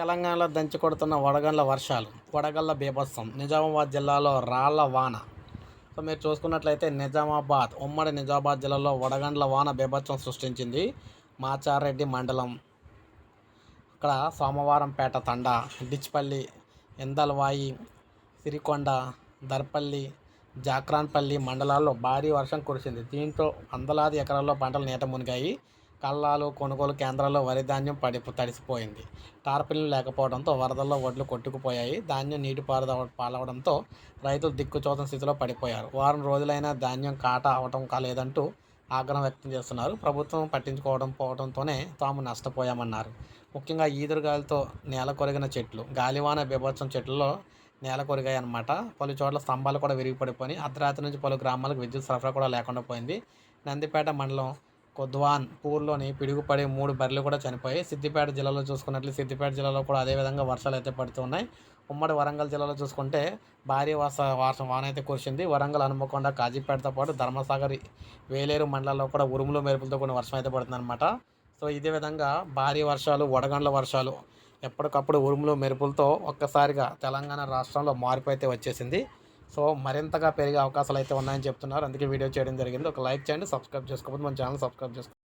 తెలంగాణలో దంచి కొడుతున్న వడగండ్ల వర్షాలు వడగళ్ళ బీభత్సం నిజామాబాద్ జిల్లాలో రాళ్ళ వాన. సో మీరు చూసుకున్నట్లయితే నిజామాబాద్ ఉమ్మడి నిజామాబాద్ జిల్లాలో వడగండ్ల వాన బీభత్సం సృష్టించింది మాచారెడ్డి మండలం. అక్కడ సోమవారంపేట తండ డిచ్పల్లి ఎందల్వాయి సిరికొండ దర్పల్లి జాక్రాన్పల్లి మండలాల్లో భారీ వర్షం కురిసింది. దీంతో వందలాది ఎకరాల్లో పంటలు నీట మునిగాయి. కళ్ళాలు కొనుగోలు కేంద్రాల్లో వరి ధాన్యం పడి తడిసిపోయింది. టార్పిల్లు లేకపోవడంతో వరదల్లో వడ్లు కొట్టుకుపోయాయి. ధాన్యం నీటిపారుద పాలవడంతో రైతులు దిక్కుచోతన స్థితిలో పడిపోయారు. వారం రోజులైనా ధాన్యం కాట అవటం కాలేదంటూ ఆగ్రహం వ్యక్తం చేస్తున్నారు. ప్రభుత్వం పట్టించుకోవడం పోవడంతోనే తాము నష్టపోయామన్నారు. ముఖ్యంగా ఈదురుగాలితో నేల కొరిగిన చెట్లు గాలివాన బీభత్సం చెట్లలో నేల కొరిగాయన్నమాట. పలు చోట్ల స్తంభాలు కూడా విరిగిపడిపోయి అర్ధరాత్రి నుంచి పలు గ్రామాలకు విద్యుత్ సరఫరా కూడా లేకుండా పోయింది. నందిపేట మండలం కొద్వాన్ పూర్లోని పిడుగుపడి మూడు బర్రెలు కూడా చనిపోయాయి. సిద్దిపేట జిల్లాలో చూసుకున్నట్లు సిద్దిపేట జిల్లాలో కూడా అదేవిధంగా వర్షాలు అయితే పడుతున్నాయి ఉమ్మడి వరంగల్ జిల్లాలో చూసుకుంటే భారీ వర్ష వర్షం వాన అయితే కురిసింది. వరంగల్ హనుమకొండ కాజీపేటతో పాటు ధర్మసాగర్ వేలేరు మండలాల్లో కూడా ఉరుములు మెరుపులతో కొన్ని వర్షం అయితే పడుతుందన్నమాట. సో ఇదే విధంగా భారీ వర్షాలు వడగండ్ల వర్షాలు ఎప్పటికప్పుడు ఉరుములు మెరుపులతో ఒక్కసారిగా తెలంగాణ రాష్ట్రంలో మార్పు అయితే వచ్చేసింది. సో మరింతగా పెరిగే అవకాశాలు అయితే ఉన్నాయని చెప్తున్నారు. అందుకే వీడియో చేయడం జరిగింది. ఒక లైక్ చేయండి సబ్స్క్రైబ్ చేసుకోకపోతే మన ఛానల్ సబ్స్క్రైబ్ చేసుకోండి